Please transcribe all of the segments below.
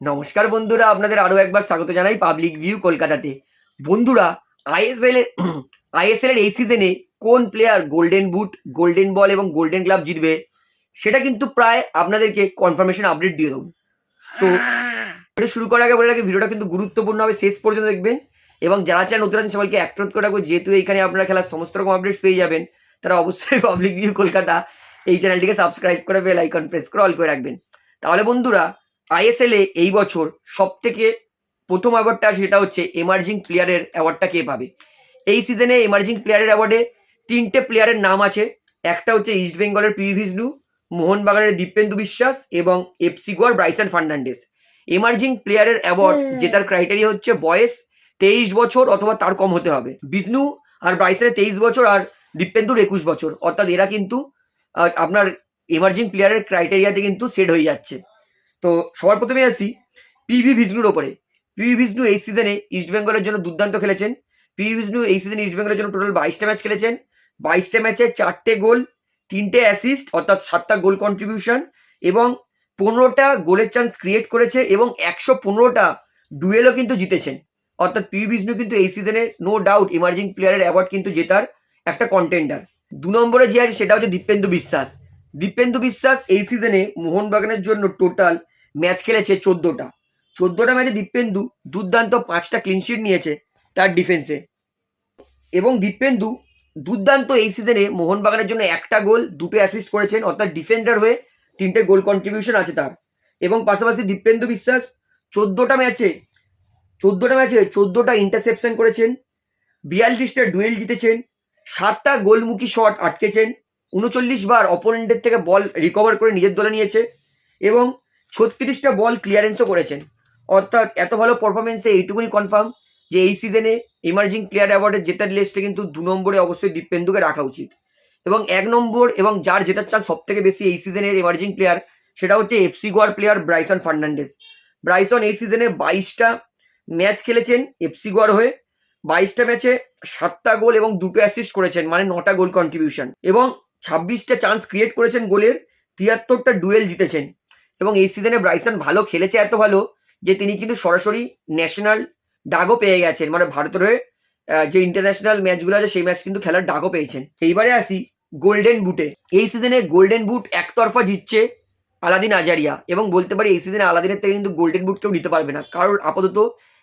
নমস্কার বন্ধুরা, আপনাদের আরও একবার স্বাগত জানাই পাবলিক ভিউ কলকাতাতে। বন্ধুরা আইএসএল এর আইএসএল এর এই সিজনে কোন player golden boot golden ball এবং গোল্ডেন গ্লাভ জিতবে, সেটা কিন্তু প্রায় আপনাদেরকে কনফার্মেশন আপডেট দিয়ে দেবো। তো শুরু করার আগে বলে রাখি ভিডিওটা কিন্তু গুরুত্বপূর্ণ হবে, শেষ পর্যন্ত দেখবেন। এবং যারা চান নতুন সবাইকে অ্যাক্ট্রোট করে রাখব, যেহেতু এখানে আপনারা খেলার সমস্ত রকম আপডেটস পেয়ে যাবেন, তারা অবশ্যই পাবলিক ভিউ কলকাতা এই চ্যানেলটিকে সাবস্ক্রাইব করে বেল আইকন প্রেস করে অল করে রাখবেন। তাহলে বন্ধুরা আইএসএল এ এই বছর সব থেকে প্রথম অ্যাওয়ার্ডটা সেটা হচ্ছে এমার্জিং প্লেয়ারের অ্যাওয়ার্ডটা কে পাবে? এই সিজনে এমার্জিং প্লেয়ারের অ্যাওয়ার্ডে তিনটে প্লেয়ারের নাম আছে। একটা হচ্ছে ইস্ট বেঙ্গলের পি ভিষ্ণু মোহনবাগানের দীপেন্দু বিশ্বাস এবং এফসি গোয়ার ব্রাইসন ফার্নান্ডেস এমার্জিং প্লেয়ারের অ্যাওয়ার্ড জেতার ক্রাইটেরিয়া হচ্ছে বয়স তেইশ বছর অথবা তার কম হতে হবে। বিষ্ণু আর ব্রাইসনের তেইশ বছর আর দীপেন্দুর একুশ বছর। অর্থাৎ এরা কিন্তু আপনার এমার্জিং প্লেয়ারের ক্রাইটেরিয়াতে কিন্তু সেট হয়ে যাচ্ছে। তো সবার প্রথমে আসি পিভি ভিষ্ণুর ওপরে। পিভি ভিষ্ণু এই সিজনে ইস্টবেঙ্গলের জন্য দুর্দান্ত খেলেছেন। পিভি ভিষ্ণু এই সিজনে ইস্টবেঙ্গলের জন্য টোটাল বাইশটা ম্যাচ খেলেছেন। বাইশটা ম্যাচে চারটে গোল, তিনটে অ্যাসিস্ট অর্থাৎ সাতটা গোল কন্ট্রিবিউশন এবং পনেরোটা গোলের চান্স ক্রিয়েট করেছে এবং একশো পনেরোটা ডুয়েলও কিন্তু জিতেছেন। অর্থাৎ পিভি বিষ্ণু কিন্তু এই সিজনে নো ডাউট ইমার্জিং প্লেয়ারের অ্যাওয়ার্ড কিন্তু জেতার একটা কন্টেন্ডার দু নম্বরে যে আছে সেটা হচ্ছে দীপেন্দু বিশ্বাস। দীপেন্দু বিশ্বাস এই সিজনে মোহনবাগানের জন্য টোটাল ম্যাচ খেলেছে চোদ্দোটা। চোদ্দোটা ম্যাচে দীপেন্দু দুর্দান্ত পাঁচটা ক্লিনশিট নিয়েছে তার ডিফেন্সে এবং দীপেন্দু দুর্দান্ত এই সিজনে মোহনবাগানের জন্য একটা গোল, দুটো অ্যাসিস্ট করেছেন, অর্থাৎ ডিফেন্ডার হয়ে তিনটে গোল কন্ট্রিবিউশন আছে তার। এবং পাশাপাশি দীপেন্দু বিশ্বাস চোদ্দোটা ম্যাচে চোদ্দোটা ম্যাচে চোদ্দোটা ইন্টারসেপশন করেছেন, বিয়াল্লিশটা ডুয়েল জিতেছেন, সাতটা গোলমুখী শট আটকেছেন, উনচল্লিশ বার অপোনেন্টের থেকে বল রিকভার করে নিজের দলে নিয়েছে, এবং ছত্রিশটা বল ক্লিয়ারেন্সও করেছেন। অর্থাৎ এত ভালো পারফরমেন্সে এইটুকুনি কনফার্ম যে এই সিজনে এমার্জিং প্লেয়ার অ্যাওয়ার্ডের জেতার লিস্টে কিন্তু দু নম্বরে অবশ্যই দীপেন্দুকে রাখা উচিত। এবং এক নম্বর এবং যার জেতার চান্স সব থেকে বেশি এই সিজনের এমার্জিং প্লেয়ার সেটা হচ্ছে এফসি গোয়ার প্লেয়ার ব্রাইসন ফার্নান্ডেস ব্রাইসন এই সিজনে বাইশটা ম্যাচ খেলেছেন এফসি গোয়ার হয়ে। বাইশটা ম্যাচে সাতটা গোল এবং দুটো অ্যাসিস্ট করেছেন মানে নটা গোল কন্ট্রিবিউশন এবং ছাব্বিশটা চান্স ক্রিয়েট করেছেন গোলের। তিয়াত্তরটা ডুয়েল জিতেছেন। এবং এই সিজনে ব্রাইসন ভালো খেলেছে এত ভালো যে তিনি কিন্তু সরাসরি ন্যাশনাল ডাগও পেয়ে গেছেন। মানে ভারতের হয়ে যে ইন্টারন্যাশনাল ম্যাচগুলো আছে সেই ম্যাচ কিন্তু খেলার ডাগও পেয়েছেন। এইবারে আসি গোল্ডেন বুটে এই সিজনে গোল্ডেন বুট একতরফা জিতছে আলাদিন আজারিয়া এবং বলতে পারি এই সিজনে আলাদিনের থেকে কিন্তু গোল্ডেন বুট কেউ নিতে পারবে না। কারণ আপাতত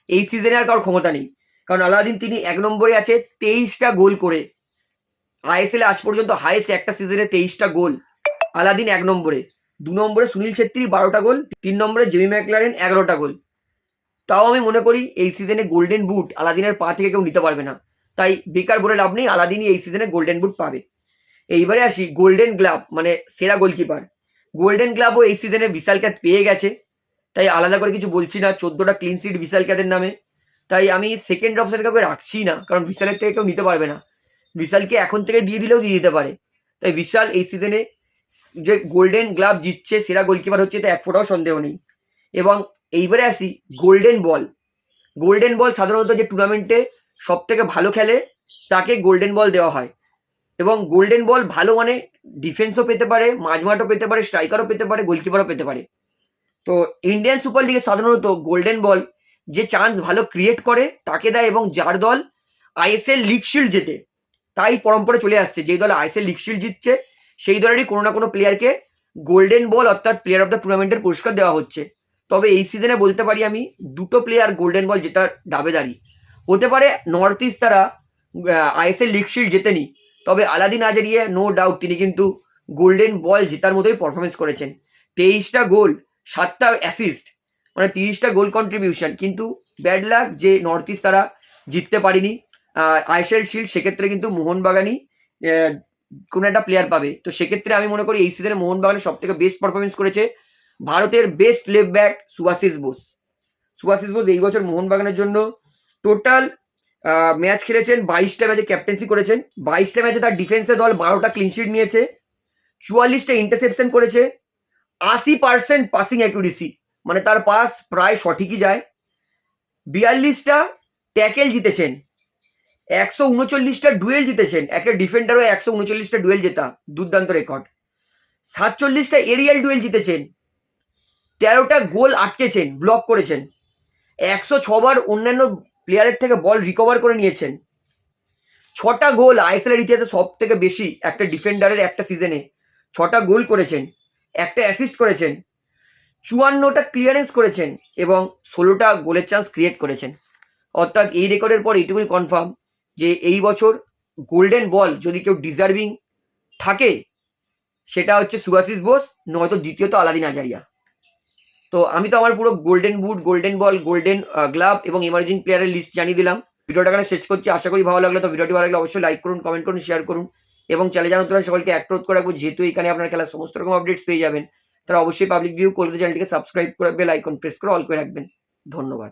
এই সিজনে আর কারোর ক্ষমতা নেই। কারণ আলাদিন তিনি এক নম্বরে আছে তেইশটা গোল করে। আইএসএল আজ পর্যন্ত হাইয়েস্ট একটা সিজনে তেইশটা গোল। আলাদিন এক নম্বরে। দু নম্বরে সুনীল ছেত্রী বারোটা গোল, তিন নম্বরে জেমি ম্যাকলারেন এগারোটা গোল। তাও আমি মনে করি এই সিজনে গোল্ডেন বুট আলাদিনের পা থেকে কেউ নিতে পারবে না। তাই বেকার বলে লাভ নেই, আলাদিনই এই সিজনে গোল্ডেন বুট পাবে। এইবারে আসি গোল্ডেন গ্লাভ মানে সেরা গোলকিপার গোল্ডেন গ্লাভও এই সিজনে বিশাল ক্যাথ পেয়ে গেছে। তাই আলাদা করে কিছু বলছি না, চোদ্দোটা ক্লিন সিট বিশাল ক্যাথের নামে। তাই আমি সেকেন্ড অপশন কাউকে রাখছি না, কারণ বিশালের থেকে কেউ নিতে পারবে না। বিশালকে এখন থেকে দিয়ে দিলেও দিয়ে দিতে পারে। তাই বিশাল এই সিজনে যে গোল্ডেন গ্লাভ জিতছে, সেরা গোলকিপার হচ্ছে এটা এক ফোটাও সন্দেহ নেই। এবং এইবারে আসি গোল্ডেন বল গোল্ডেন বল সাধারণত যে টুর্নামেন্টে সব থেকে ভালো খেলে, তাকে গোল্ডেন বল দেওয়া হয়। এবং গোল্ডেন বল ভালো মানে ডিফেন্সও পেতে পারে মাঝমাঠও পেতে পারে স্ট্রাইকারও পেতে পারে গোলকিপারও পেতে পারে। তো ইন্ডিয়ান সুপার লিগে সাধারণত গোল্ডেন বল যে চান্স ভালো ক্রিয়েট করে, তাকে দেয় এবং যার দল আইএসএল লিগ শিল্ড জেতে, তাই পরম্পরা চলে আসছে। যেই দল আইএসএল লিগ শিল্ড জিতছে সেই দলেরই কোনো না কোনো প্লেয়ারকে গোল্ডেন বল অর্থাৎ প্লেয়ার অফ দ্য টুর্নামেন্টের পুরস্কার দেওয়া হচ্ছে। তবে এই সিজনে বলতে পারি আমি দুটো প্লেয়ার গোল্ডেন বল জেতার দাবেদারি হতে পারে নর্থ ইস্ট তারা আইএসএল লিগ শিল্ড জেতেনি তবে আলাদিন আজারিয়া নো ডাউট তিনি কিন্তু গোল্ডেন বল জেতার মতোই পারফরমেন্স করেছেন। তেইশটা গোল, সাতটা অ্যাসিস্ট মানে তিরিশটা গোল কন্ট্রিবিউশন কিন্তু ব্যাড লাক যে নর্থ ইস্ট তারা জিততে পারেনি। আইএসএল শিল্ড সেক্ষেত্রে কিন্তু মোহনবাগানই কোনো একটা প্লেয়ার পাবে। তো সেক্ষেত্রে আমি মনে করি এই সিজনে মোহনবাগানের সব থেকে বেস্ট পারফরমেন্স করেছে ভারতের best left back Subhasish Bose. Subhasish Bose এই বছর মোহনবাগানের জন্য টোটাল ম্যাচ খেলেছেন, বাইশটা ম্যাচে ক্যাপ্টেন্সি করেছেন। বাইশটা ম্যাচে তার ডিফেন্সে দল বারোটা ক্লিনশিট নিয়েছে। চুয়াল্লিশটা ইন্টারসেপশন করেছে। আশি পার্সেন্ট পাসিং অ্যাকুরেসি মানে তার পাস প্রায় সঠিকই যায়। বিয়াল্লিশটা ট্যাকেল জিতেছেন। একশো উনচল্লিশটা ডুয়েল জিতেছেন। একটা ডিফেন্ডারও একশো উনচল্লিশটা ডুয়েল জেতা। দুর্দান্ত রেকর্ড সাতচল্লিশটা এরিয়াল ডুয়েল জিতেছেন। তেরোটা গোল আটকেছেন ব্লক করেছেন। একশো ছবার অন্যান্য প্লেয়ারের থেকে বল রিকভার করে নিয়েছেন। ছটা গোল আইএসএলের ইতিহাসে সব থেকে বেশি একটা ডিফেন্ডারের একটা সিজনে ছটা গোল করেছেন, একটা অ্যাসিস্ট করেছেন, চুয়ান্নটা ক্লিয়ারেন্স করেছেন এবং ষোলোটা গোলের চান্স ক্রিয়েট করেছেন। অর্থাৎ এই রেকর্ডের পর এইটুকুনি কনফার্ম যে এই বছর গোল্ডেন বল যদি কেউ ডিজার্ভিং থাকে, সেটা হচ্ছে সুভাশিস বোস, নয়তো দ্বিতীয়ত আলাদিন আজারিয়া। তো আমি তো আমার পুরো golden boot golden ball golden glove এবং ইমার্জিং প্লেয়ারের লিস্ট জানিয়ে দিলাম। ভিডিওটা এখানে শেষ করছি। আশা করি ভালো লাগল। তো ভিডিওটি ভালো লাগলে অবশ্যই লাইক করুন কমেন্ট করুন শেয়ার করুন। এবং চ্যানেল জানাতে সকলকে অ্যাক্রোধ করে রাখব। যেহেতু এখানে আপনার খেলার সমস্ত রকম আপডেটস পেয়ে যাবেন, তারা অবশ্যই পাবলিক ভিউ কলকাতা চ্যানেলটিকে সাবস্ক্রাইব করে বেল আইকন প্রেস করে অল করে রাখবেন। ধন্যবাদ।